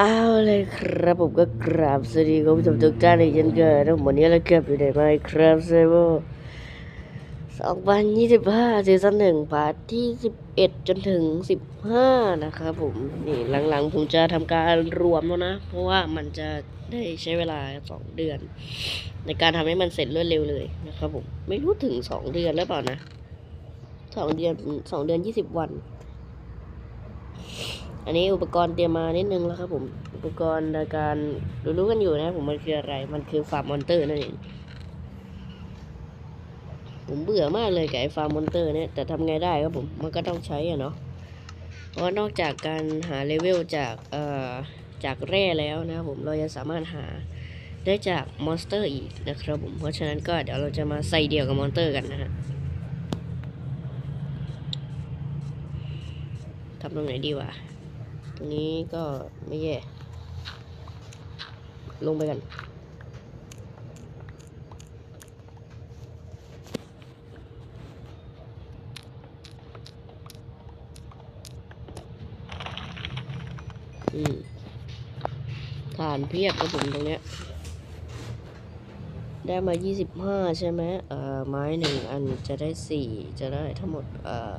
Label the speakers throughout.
Speaker 1: เอาเลยครับผมก็กราบสวัสดีคุณผู้ชมทุกท่านอีกเช่นเคยนะวันนี้เราเก็บอยู่ในไมครับเซเวอร์สองพันยี่สิบห้าซีซั่นหนึ่งพาร์ทที่สิบเอ็ดจนถึงสิบห้านะครับผม นี่หลังๆ ผมจะทำการรวมแล้วนะ เพราะว่ามันจะได้ใช้เวลาสองเดือน ในการทำให้มันเสร็จรวดเร็วเลยนะครับผม ไม่รู้ถึงสองเดือนแล้วเปล่านะสองเดือนสองเดือนยี่สิบวัน อันนี้อุปกรณ์เตรียมมานิดนึงแล้วครับผมอุปกรณ์ในการรู้ๆกันอยู่นะผมมันคืออะไร มันคือฟาร์มมอนเตอร์นั่นเองผมเบื่อมากเลยกับไอ้ฟาร์มมอนเตอร์เนี่ยแต่ทำไงได้ครับผมมันก็ต้องใช้อะเนาะเพราะว่านอกจากการหาเลเวลจากเอ่อจากแร่แล้วนะครับผมเรายังสามารถหาได้จากมอนสเตอร์อีกนะครับผมเพราะฉะนั้นก็เดี๋ยวเราจะมาใส่เดียวกับมอนสเตอร์กันนะฮะทำตรงไหนดีวะ ตรงนี้ก็ไม่แย่ ลงไปกันอืมฐานเพียบครับผมตรงเนี้ย ได้มา 25 ใช่ไหมเอ่อไม้หนึ่งอันจะได้ 4 จะได้ทั้งหมด เอ่อ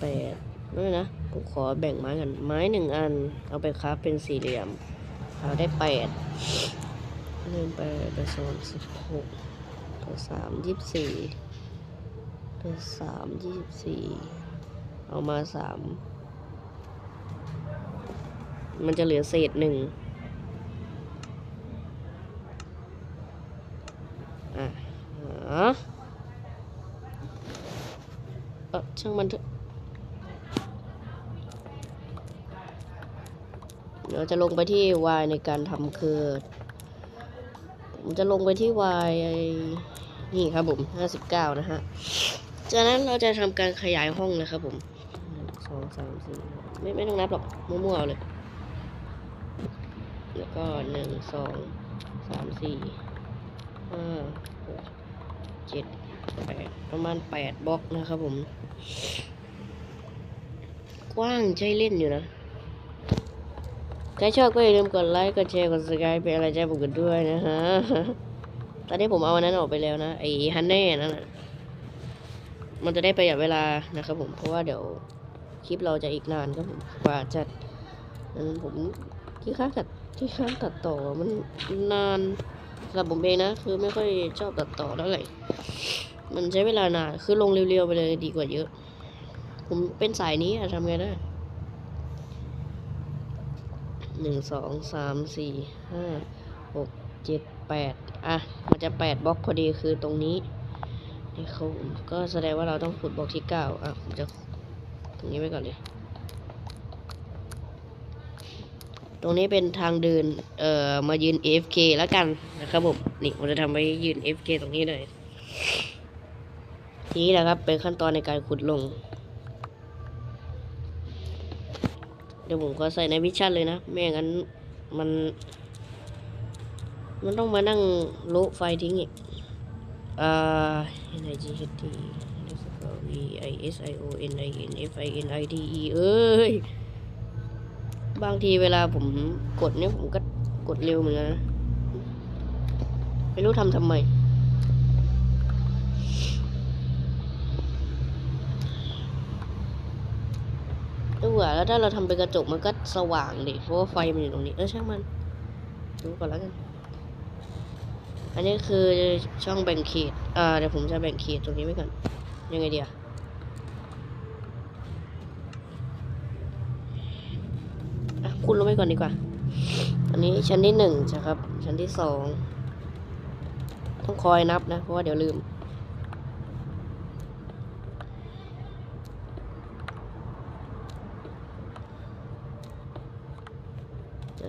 Speaker 1: แปดนั่นนะ ผมขอแบ่งไม้กันไม้หนึ่งอัน เอาไปคราฟเป็นสี่เหลี่ยมเอาได้แปดเริ่มไปไปสองสิบหกไปสามยี่สิบสี่ไปสามยี่สิบสี่เอามาสามมันจะเหลือเศษหนึ่งอะฮะเออช่างมันเถอะ เดี๋ยวจะลงไปที่ Y ในการทำคือผมจะลงไปที่ Y นี่ครับผม 59 นะฮะ จากนั้นเราจะทำการขยายห้องนะครับผมหนึ่งสองสามสี่ไม่ไม่ต้องนับหรอก มั่วๆเอาเลย แล้วก็หนึ่งสองสามสี่ห้าหกเจ็ดแปดประมาณแปดบล็อกนะครับผม กว้างใช้เล่นอยู่นะ ใครชอบก็อย่าลืมกดไลค์ กดแชร์ กดสกายเป็นอะไรใจผมกันด้วยนะฮะ ตอนนี้ผมเอาอันนั้นออกไปแล้วนะ ไอ้ฮันเน่นั่นนะมันจะได้ประหยัดเวลานะครับผม เพราะว่าเดี๋ยวคลิปเราจะอีกนานครับผมกว่าจะนั้นผมที่ค้างตัดที่ค้างตัดต่อมันนานสำหรับผมเองนะ คือไม่ค่อยชอบตัดต่อเท่าไหร่มันใช้เวลานานคือลงเร็วๆไปเลยดีกว่าเยอะ ผมเป็นสายนี้อะทำไงได้ หนึ่งสองสามสี่ห้าหกเจ็ดแปดอะ มันจะแปดบล็อกพอดีคือตรงนี้นี่เขาก็แสดงว่าเราต้องขุดบล็อกที่เก้าอะผมจะตรงนี้ไว้ก่อนเลยตรงนี้เป็นทางเดิน เอ่อ มายืน AFK แล้วกันนะครับผม นี่ผมจะทำไว้ยืน AFK ตรงนี้เลย ทีนี้แหละครับ เป็นขั้นตอนในการขุดลง เดี๋ยวผมขอใส่ในวิชั่นเลยนะไม่อย่างนั้นมัน มันต้องมานั่งโละไฟทิ้งอีกอ่า N I G H T V I S I O N I N F I N I T E เอ้ย บางทีเวลาผมกดเนี่ยผมก็กดเร็วเหมือนกันนะไม่รู้ทำทำไม ดูอะแล้วถ้าเราทำเป็นกระจกมันก็สว่างดิ เพราะว่าไฟมันอยู่ตรงนี้ เออช่างมัน ดูก่อนแล้วกัน อันนี้คือช่องแบ่งเขตอ่าเดี๋ยวผมจะแบ่งเขตตรงนี้ไว้ก่อน ยังไงเดียวคุณลงไปก่อนดีกว่า อันนี้ชั้นที่หนึ่งใช่ครับ ชั้นที่สอง ต้องคอยนับนะ เพราะว่าเดี๋ยวลืม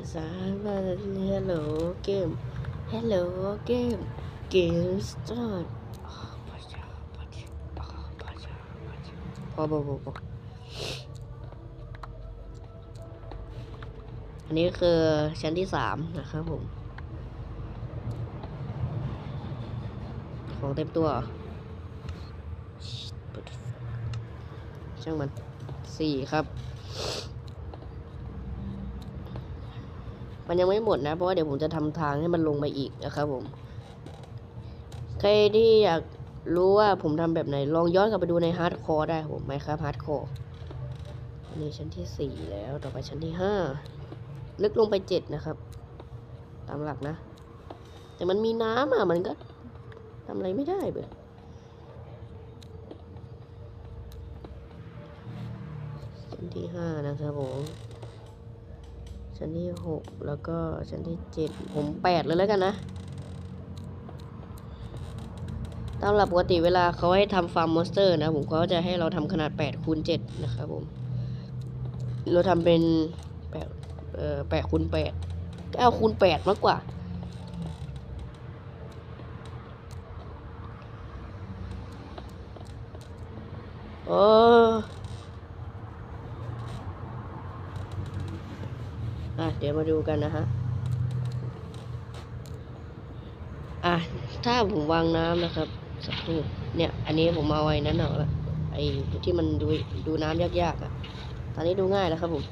Speaker 1: จะสารว่า Hello game Hello game game start อ๋อพระเจ้าพระเจ้าอ๋อพระเจ้าระเจ้าพอพอพอพออันนี้คือชั้นที่สามนะครับผม ของเต็มตัวช่างมันสี่ครับ มันยังไม่หมดนะ เพราะว่าเดี๋ยวผมจะทำทางให้มันลงไปอีกนะครับผม ใครที่อยากรู้ว่าผมทำแบบไหน ลองย้อนกลับไปดูในฮาร์ดคอร์ได้ผมไหมครับฮาร์ดคอร์นนี้ชั้นที่สี่แล้วต่อไปชั้นที่ห้าลึกลงไปเจ็ดนะครับ ตามหลักนะ แต่มันมีน้ำอะมันก็ทำอะไรไม่ได้เบื่อชั้นที่ห้านะครับผม ชั้นที่หกแล้วก็ชั้นที่เจ็ดผมแปดเลยแล้วกันนะตามหลักปกติเวลาเขาให้ทำฟาร์มมอนสเตอร์นะผมเขาจะให้เราทำขนาด8คูณ7นะครับผม เราทำเป็น8เอ่อ8คูณ8 9คูณ8มากกว่า เออ อะเดี๋ยวมาดูกันนะฮะ อะ ถ้าผมวางน้ำนะครับ สักครู่เนี่ย อันนี้ผมเอาไว้นั้นเอาละไอ้ที่มันดูดูน้ำยากๆอะ ตอนนี้ดูง่ายแล้วครับผม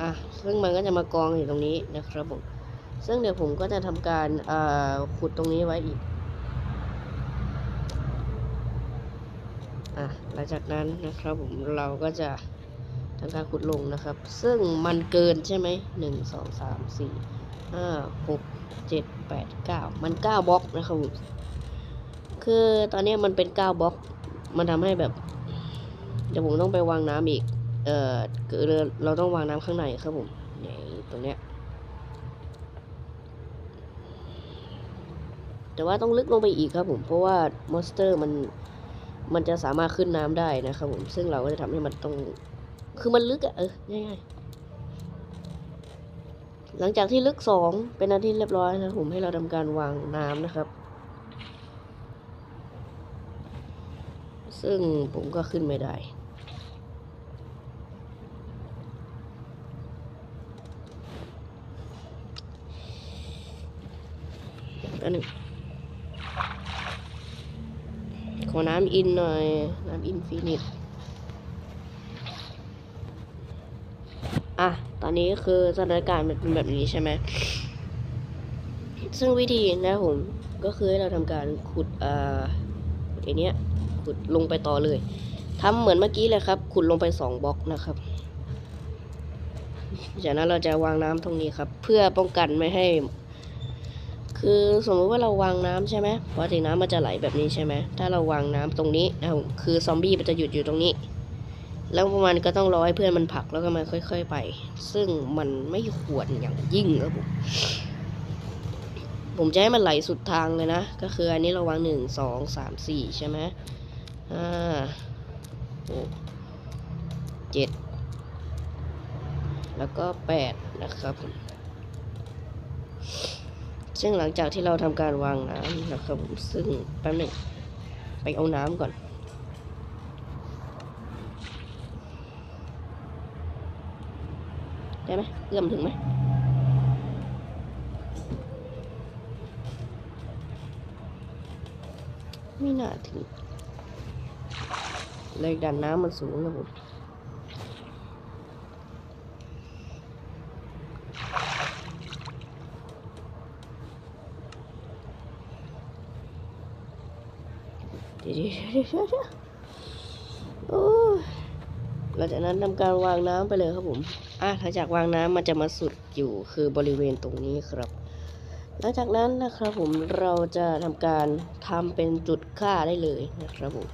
Speaker 1: อะ ซึ่งมันก็จะมากองอยู่ตรงนี้นะครับผม ซึ่งเดี๋ยวผมก็จะทำการอ่าขุดตรงนี้ไว้อีก อะ หลังจากนั้นนะครับผมเราก็จะ ทำการขุดลงนะครับ ซึ่งมันเกินใช่ไหมหนึ่งสองสามสี่ห้าหกเจ็ดแปดเก้ามันเก้าบล็อกนะครับผมคือตอนนี้มันเป็นเก้าบล็อก มันทำให้แบบ เดี๋ยวผมต้องไปวางน้ำอีก เออคือเราต้องวางน้ำข้างในครับผมเนี่ยตรงเนี้ยแต่ว่าต้องลึกลงไปอีกครับผม เพราะว่ามอนสเตอร์มันมันจะสามารถขึ้นน้ำได้นะครับผม ซึ่งเราก็จะทำให้มันต้อง คือมันลึกอะเออง่ายๆหลังจากที่ลึกสองเป็นอันที่เรียบร้อยนะผมให้เราทำการวางน้ำนะครับ ซึ่งผมก็ขึ้นไม่ได้อันหนึ่งขอน้ำอินหน่อย น้ำอินฟินิต อะ ตอนนี้คือสถานการณ์มันเป็นแบบนี้ใช่ไหม ซึ่งวิธีนะผม ก็คือให้เราทำการขุดอ่าไอเนี้ย ขุดลงไปต่อเลยทำเหมือนเมื่อกี้เลยครับ ขุดลงไปสองบล็อกนะครับ จากนั้นเราจะวางน้ำตรงนี้ครับ เพื่อป้องกันไม่ให้ คือสมมติว่าเราวางน้ำใช่ไหมปกติน้ำมันจะไหลแบบนี้ใช่ไหมถ้าเราวางน้ำตรงนี้นะครับคือซอมบี้มันจะหยุดอยู่ตรงนี้ แล้วมันก็ต้องรอให้เพื่อนมันผลักแล้วก็มันค่อย ๆ ไป ซึ่งมันไม่ควรอย่างยิ่งครับผมผมจะให้มันไหลสุดทางเลยนะ ก็คืออันนี้เราวางหนึ่งสองสามสี่ใช่ไหมห้าหกเจ็ดแล้วก็แปดนะครับ ซึ่งหลังจากที่เราทำการวางน้ำนะครับ ซึ่งแป๊บหนึ่งไปเอาน้ำก่อน ได้ไหมเอื้อมถึงไหมไม่น่าถึงเลยดันน้ำมันสูงนะผมเดี๋ยวเดี๋ยวเดี๋ยวเดี๋ยวเดี๋ยวโอ้ย หลังจากนั้นทำการวางน้ำไปเลยครับผม อะหลังจากวางน้ำมันจะมาสุดอยู่คือบริเวณตรงนี้ครับ หลังจากนั้นนะครับผมเราจะทำการทำเป็นจุดฆ่าได้เลยนะครับผม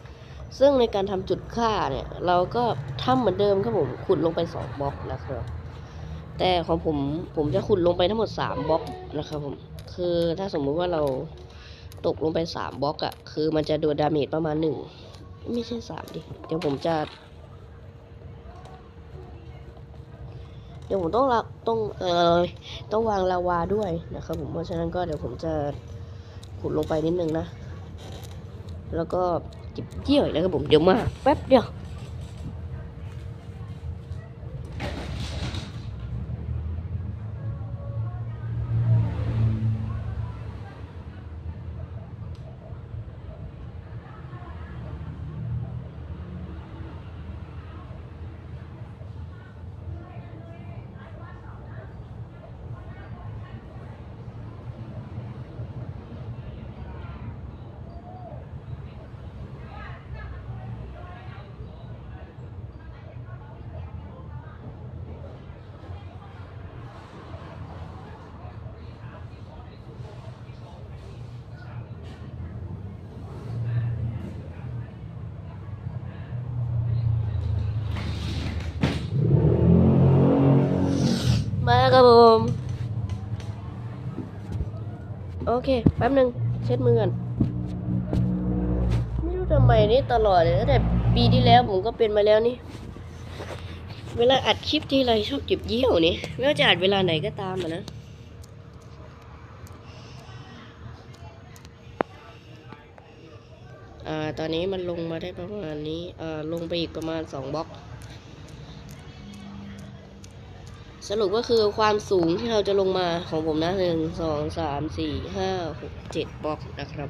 Speaker 1: ซึ่งในการทำจุดฆ่าเนี่ยเราก็ทำเหมือนเดิมครับผมขุดลงไปสองบล็อกนะครับ แต่ของผมผมจะขุดลงไปทั้งหมดสามบล็อกนะครับผม คือถ้าสมมุติว่าเราตกลงไปสามบล็อกอะคือมันจะโดนดาเมจประมาณหนึ่งไม่ใช่สามดิ เดี๋ยวผมจะ เดี๋ยวผมต้องละต้องเอ่อต้องวางลาวาด้วยนะครับผมเพราะฉะนั้นก็เดี๋ยวผมจะขุดลงไปนิดนึงนะ แล้วก็จิบเยี่ยวอีกแล้วครับผมเดี๋ยวมาแป๊บเดียว โอเค แป๊บหนึ่งเช็ดมือก่อนไม่รู้ทำไมนี่ตลอดเลยตั้งแต่ปีที่แล้วผมก็เป็นมาแล้วนี่ เวลาอัดคลิปทีไรชอบเก็บเยี่ยวนี่ ไม่ว่าจะอัดเวลาไหนก็ตามอะนะอ่าตอนนี้มันลงมาได้ประมาณนี้อ่าลงไปอีกประมาณสองบล็อก สรุปก็คือความสูงที่เราจะลงมาของผมนะหนึ่งสองสามสี่ห้าหกเจ็ดบล็อกนะครับ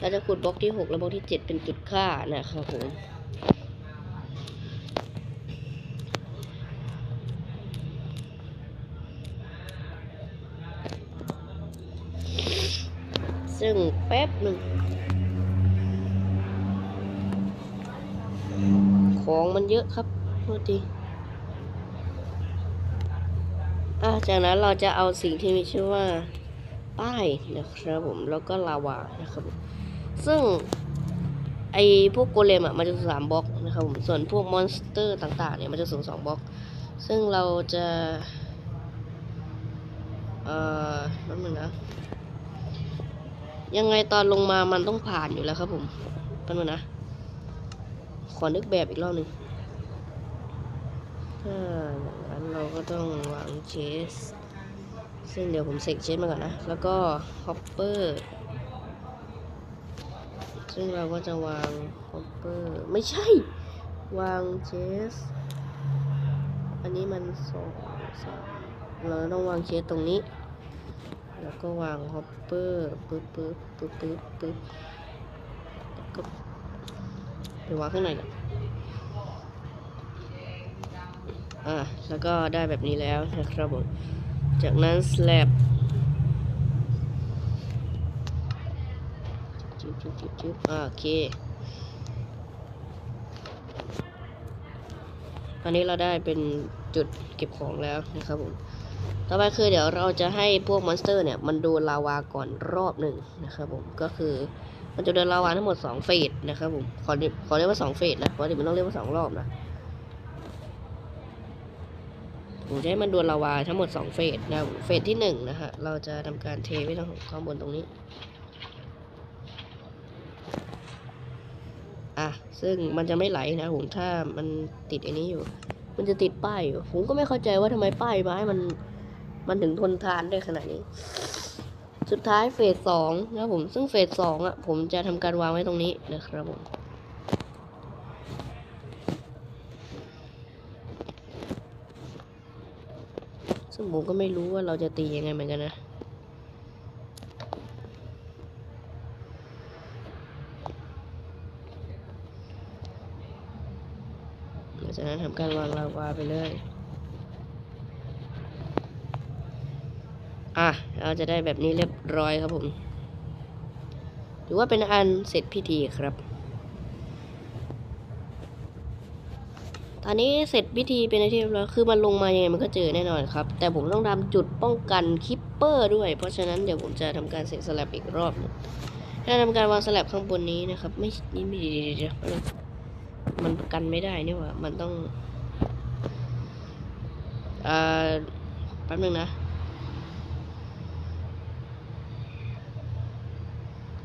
Speaker 1: เราจะขุดบล็อกที่หกและบล็อกที่เจ็ดเป็นจุดค่านะครับผมซึ่งแป๊บหนึ่ง ของมันเยอะครับโทษที จากนั้นเราจะเอาสิ่งที่มีชื่อว่าป้ายนะครับผมแล้วก็ลาวานะครับผมซึ่งไอพวกโกเลมอะมันจะสูงสามบล็อกนะครับผมส่วนพวกมอนสเตอร์ต่างๆเนี่ยมันจะสูงสองบล็อก ซึ่งเราจะ เอ่อนั่นนึงนะ ยังไงตอนลงมามันต้องผ่านอยู่แล้วครับผมแป๊บนึงนะ ขอนึกแบบอีกรอบหนึ่ง ถ้าอย่างนั้นเราก็ต้องวางเชสซึ่งเดี๋ยวผมเสกเชสมาก่อนนะ แล้วก็ฮอปเปอร์ซึ่งเราก็จะวางฮอปเปอร์ไม่ใช่ วางเชส อันนี้มันสองสามเราต้องวางเชสตรงนี้ แล้วก็วางฮอปเปอร์ปึ๊บปึ๊บปึ๊บปึ๊บปึ๊บก็ไปวางข้างในก่อน อะแล้วก็ได้แบบนี้แล้วนะครับผมจากนั้น slab จิ๊บจิ๊บจิ๊บจิ๊บอะโอเคตอนนี้เราได้เป็นจุดเก็บของแล้วนะครับผม ต่อไปคือเดี๋ยวเราจะให้พวกมอนสเตอร์เนี่ย มันโดนลาวาก่อนรอบหนึ่งนะครับผม ก็คือมันจะโดนลาวาทั้งหมดสองเฟสนะครับผม ขอเรียกขอเรียกว่าสองเฟสนะ เพราะเดี๋ยวมันต้องเรียกว่าสองรอบนะ ผมจะให้มันดนลาวาทั้งหมดสองเฟสนะเฟสที่หนึ่งนะฮะเราจะทำการเทไว้ตรงข้างบนตรงนี้อะซึ่งมันจะไม่ไหลนะผมถ้ามันติดอันนี้อยู่ มันจะติดป้ายอยู่ผมก็ไม่เข้าใจว่าทำไมป้ายไม้มันมันถึงทนทานได้ขนาดนี้ สุดท้ายเฟสสองนะผมซึ่งเฟสสองอะผมจะทำการวางไว้ตรงนี้นะครับผม ซึ่งผมก็ไม่รู้ว่าเราจะตียังไงเหมือนกันนะหลังจากนั้นทำการวางลาวาไปเลย อะ เราจะได้แบบนี้เรียบร้อยครับผม ถือว่าเป็นอันเสร็จพิธีครับ ตอนนี้เสร็จพิธีเป็นที่เรียบร้อยคือมันลงมายังไงมันก็เจอแน่นอนครับ แต่ผมต้องทำจุดป้องกันคิปเปอร์ด้วย เพราะฉะนั้นเดี๋ยวผมจะทำการเสร็จสลับอีกรอบหนึงถ้าทำการวางสลับข้างบนนี้นะครับ ไม่นี่ไม่ดีเดี๋ยวมันกันไม่ได้นี่หว่ามันต้องอ่าแป๊บนึงนะ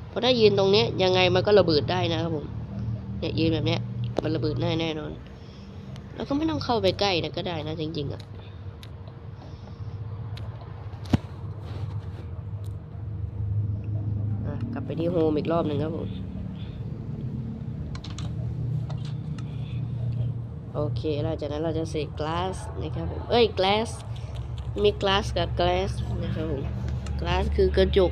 Speaker 1: เพราะถ้ายืนตรงเนี้ยยังไงมันก็ระเบิดได้นะครับผมเนี่ยยืนแบบเนี้ยมันระเบิดแน่แน่นอน แล้วก็ไม่ต้องเข้าไปใกล้นะก็ได้นะจริง ๆอะ่ะกลับไปที่โฮมอีกรอบหนึ่งครับผม โอเคหลังจากนั้นเราจะเสก glass นะครับผม เอ้ย glass มี glass กับ glass นะครับผม glass คือกระจก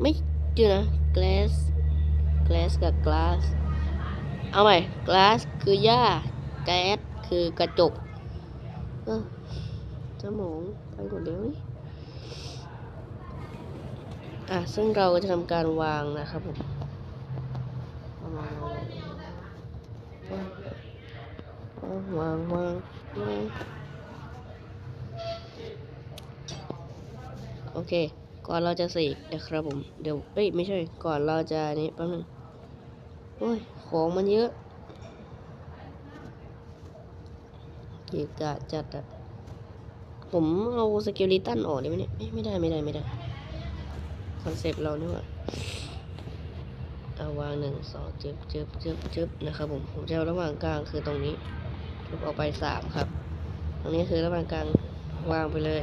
Speaker 1: ไม่เจอนะ glass glass กับ glass เอาใหม่ glass คือหญ้า gas คือกระจกสมองไปหมดแล้วนี่อะ ซึ่งเราก็จะทำการวางนะครับผมเอามาวางวางวางวางโอเค ก่อนเราจะสกนะครับผม เดี๋ยว เอ้ย ไม่ใช่ ก่อนเราจะนี่แป๊บนึงโอ้ย ของมันเยอะ เกะกะจัดอะผมเอาสเกลิตันออกได้ไหมเนี่ยเอ๊ะไม่ได้ไม่ได้ไม่ได้ คอนเซปต์เราเนี่หว่าเอาวางหนึ่งสองจึบจึบจึบจึบนะครับผมผมจะเอาระหว่างกลางคือตรงนี้ทุบออกไปสามครับ ตรงนี้คือระหว่างกลางวางไปเลย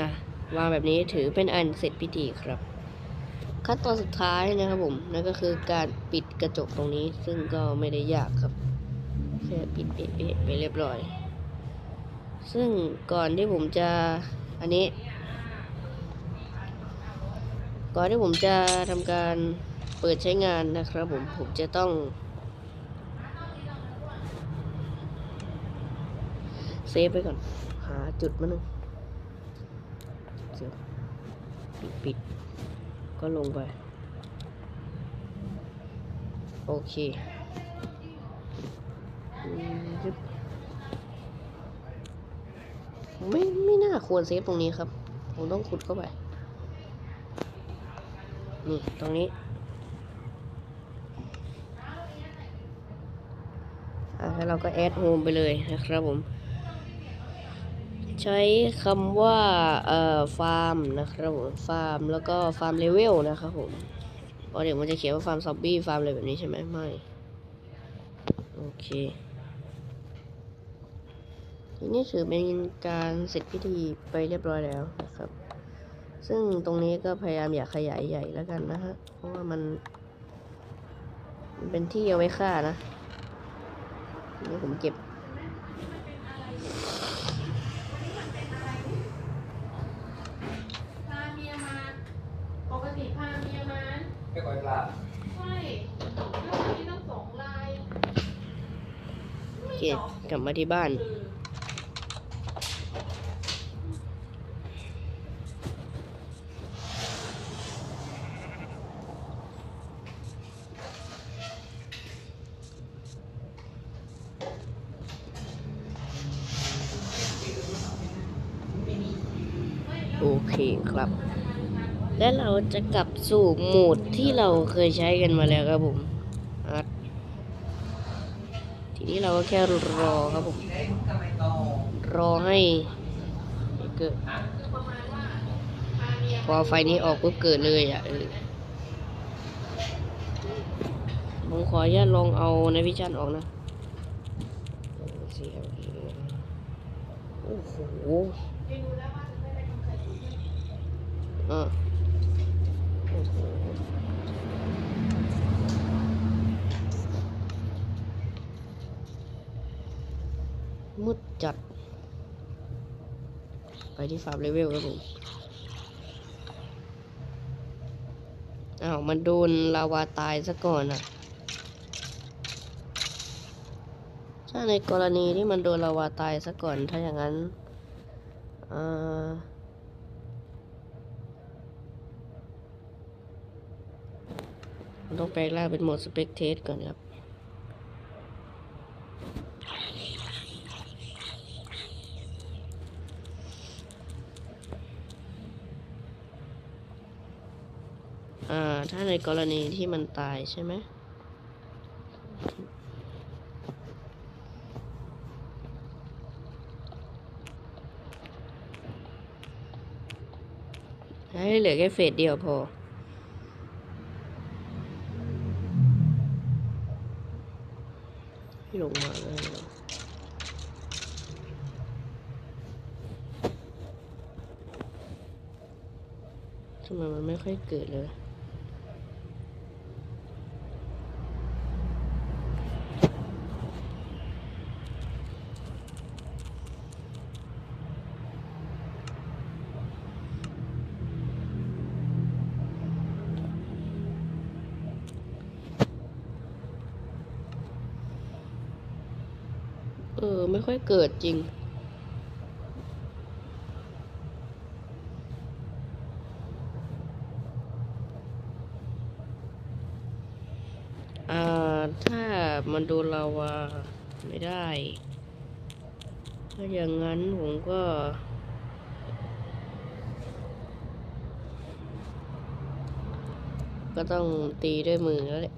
Speaker 1: อะวางแบบนี้ถือเป็นอันเสร็จพิธีครับ ขั้นตอนสุดท้ายนะครับผมนั่นก็คือการปิดกระจกตรงนี้ ซึ่งก็ไม่ได้ยากครับแค่ปิดเป๊ะๆไปเรียบร้อย ซึ่งก่อนที่ผมจะอันนี้ ก่อนที่ผมจะทำการเปิดใช้งานนะครับผมผมจะต้องเซฟไปก่อน หาจุดมาหนึ่งปิดปิด ก็ลงไป โอเคไม่ไม่น่าควรเซฟตรงนี้ครับ ผมต้องขุดเข้าไป นี่ตรงนี้อะแล้วเราก็แอดโฮมไปเลยนะครับผม ใช้คำว่าเอ่อฟาร์มนะครับผมฟาร์มแล้วก็ฟาร์มเลเวลนะครับผมเพราะเดี๋ยวมันจะเขียนว่าฟาร์มซอมบี้ฟาร์มอะไรแบบนี้ใช่ไหมไม่โอเคทีนี้ถือเป็นการเสร็จพิธีไปเรียบร้อยแล้วนะครับ ซึ่งตรงนี้ก็พยายามอย่าขยายใหญ่แล้วกันนะฮะเพราะว่ามันมันเป็นที่เอาไว้ฆ่านะนี่ผมเก็บ
Speaker 2: พาเมียมา ปก ติพาเมียมา
Speaker 3: ไม่ค่อยกล้า
Speaker 2: ใช่แล้ววันนี้ต้องสองลาย
Speaker 1: โอเคกลับมาที่บ้าน โอเคครับ และเราจะกลับสู่โหมดที่เราเคยใช้กันมาแล้วครับผมอัดทีนี้เราก็แค่รอครับผม
Speaker 3: เล็กก็ไม่โต
Speaker 1: รอให้เกิด
Speaker 2: คือประมาณว่าพาเมีย
Speaker 1: พอไฟนี้ออกปุ๊บเกิดเลยอะเออผมขออนุญาตลองเอาในวิชั่นออกนะเออเสียโอ้โห
Speaker 2: ไปดูแล้วว่าจะได้ทำใครถูก
Speaker 1: อะโอ้โห มืดจัด ไปที่ฟาร์มเลเวลครับผม อ้าว มันโดนลาวาตายซะก่อนอะ ถ้าในกรณีที่มันโดนลาวาตายซะก่อน ถ้าอย่างนั้น อ่อ ผม ต้องแปลงร่างเป็นโหมดสเปกเทสก่อนครับอ่าถ้าในกรณีที่มันตายใช่ไหม ให้เหลือแค่เฟสเดียวพอ งมาเลยทำไมมันไม่ค่อยเกิดเลย เออ ไม่ค่อยเกิดจริง อ่า ถ้ามันโดนลาวาไม่ได้ถ้าอย่างนั้นผมก็ก็ต้องตีด้วยมือแล้วแหละ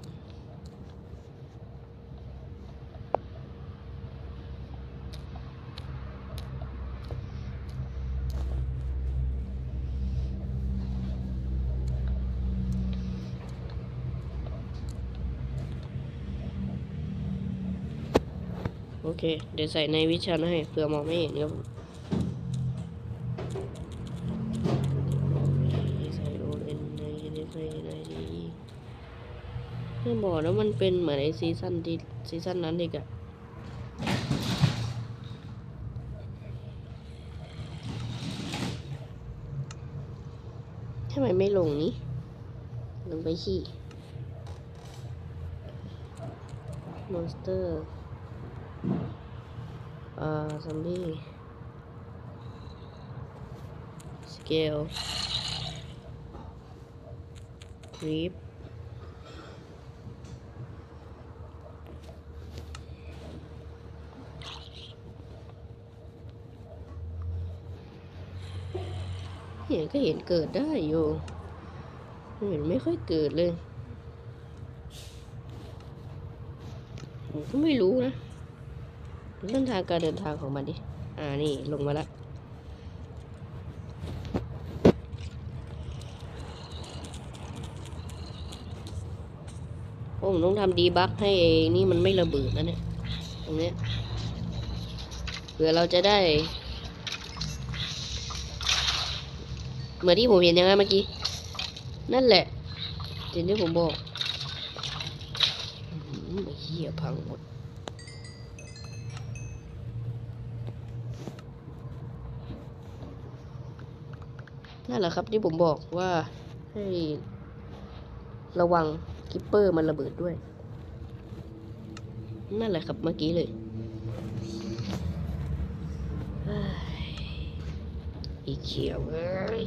Speaker 1: โอเค เดี๋ยวใส่ในวิชันให้เผื่อมองไม่เห็นครับใส่โอเอ็นในในใส่ในดีไม่บอกแล้วมันเป็นเหมือนไอซีซั่นที่ซีซั่นนั้นอีกอะทำไมไม่ลงนี้ ลงไปขี้มอนสเตอร์ เอ่าซอมบี้สเกลครีปเห็นก็เห็นเกิดได้อยู่เห็นไม่ค่อยเกิดเลย ผมก็ไม่รู้นะ เส้นทางการเดินทางของมันดิ อ่า นี่ลงมาแล้ว ผมต้องทำดีบักให้ไอ้นี่มันไม่ระเบิดนะเนี่ย ตรงเนี้ยเผื่อเราจะได้ เหมือนที่ผมเห็นยังไงเมื่อกี้ นั่นแหละสิ่งที่ผมบอกหือไอ้เหี้ยพังหมด นั่นแหละครับที่ผมบอกว่าให้ระวังกิปเปอร์มันระเบิดด้วย นั่นแหละครับเมื่อกี้เลยเฮ้ยอีเขียวเอ้ย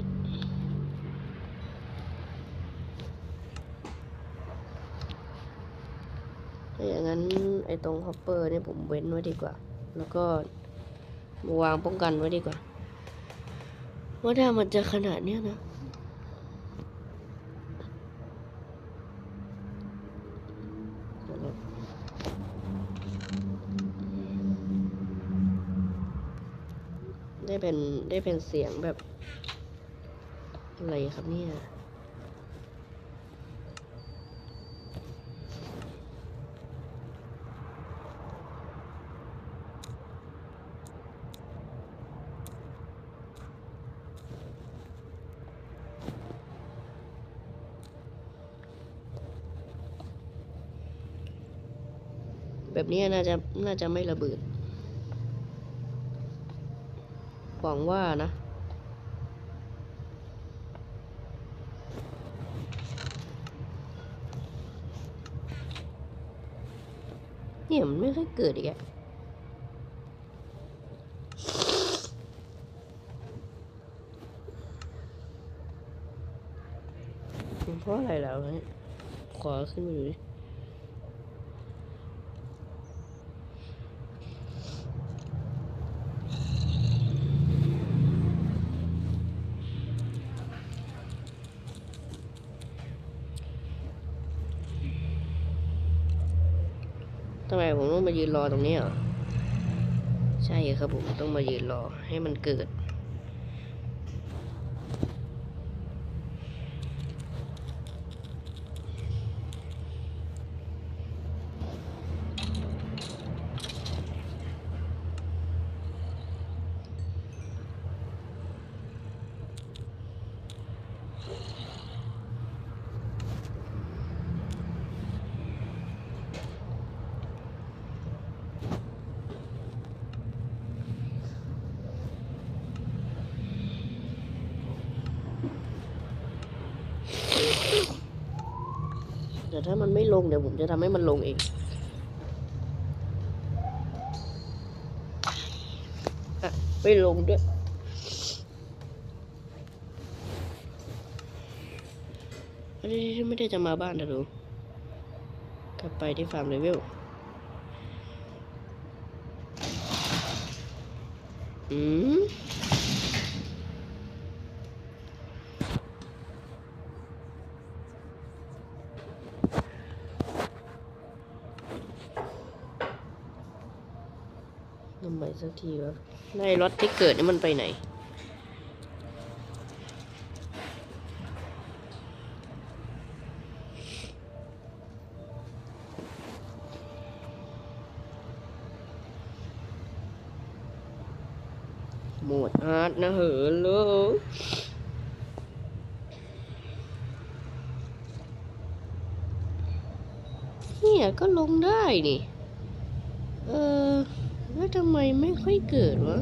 Speaker 1: ถ้าอย่างนั้นไอ้ตรงฮอปเปอร์เนี่ยผมเว้นไว้ดีกว่า แล้วก็วางป้องกันไว้ดีกว่า ว่าถ้ามันจะขนาดเนี้ยนะได้เป็นได้เป็นเสียงแบบ อะไรครับเนี่ย แบบนี้น่าจะน่าจะไม่ระเบิด หวังว่านะ เนี่ยมันไม่ค่อยเกิดอีกอะมันเพราะอะไรแล้วเนี่ยขอขึ้นมาดูดิ ทำไมผมต้องมายืนรอตรงนี้อะใช่ครับผมต้องมายืนรอให้มันเกิด แต่ถ้ามันไม่ลงเดี๋ยว ผมจะทำให้มันลงเอง อะ ไม่ลงด้วยไม่ได้ไม่ได้จะมาบ้านนะดู กลับไปที่ฟาร์มเลเวล อืม สักทีวะได้รถที่เกิดนี่มันไปไหน หมดอาร์ตนะเหรอลูกเนี่ยก็ลงได้นี่ เออ แล้วทำไมไม่ค่อยเกิดวะ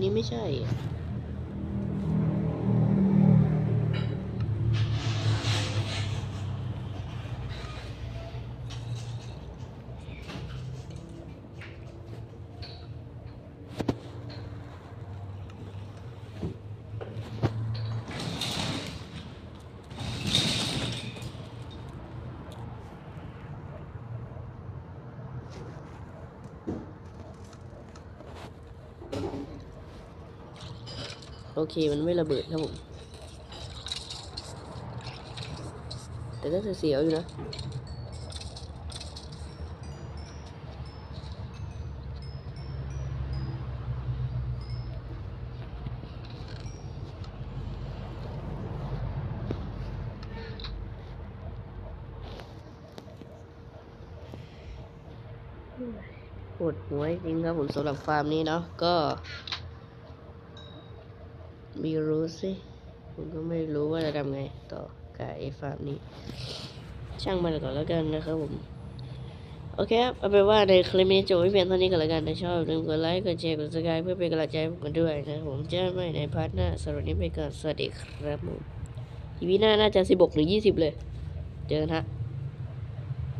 Speaker 1: นี่ไม่ใช่ โอเคมันไม่ระเบิดครับผมแต่ก็เสียวอยู่นะปวดหัวจริงครับผมสำหรับฟาร์มนี้เนาะก็ รู้สิผมก็ไม่รู้ว่าจะทำไงต่อกับไอ้ฟาร์มนี้ ช่างมันก่อนแล้วกันนะครับผม โอเคครับเอาเป็นว่าในคลิปนี้จบไว้เพียงเท่านี้ก็แล้วกันถ้าชอบอย่าลืมกดไลค์กดแชร์กดซับสไครต์เพื่อเป็นกำลังใจให้ผมกันด้วยนะผมจอกันใหม่ในพาร์ทหน้าสำหรับนี้ไปก่อนสวัสดีครับผมทีวีหน้าน่าจะสิบหรือยี่สิบเลย เจอกันฮะ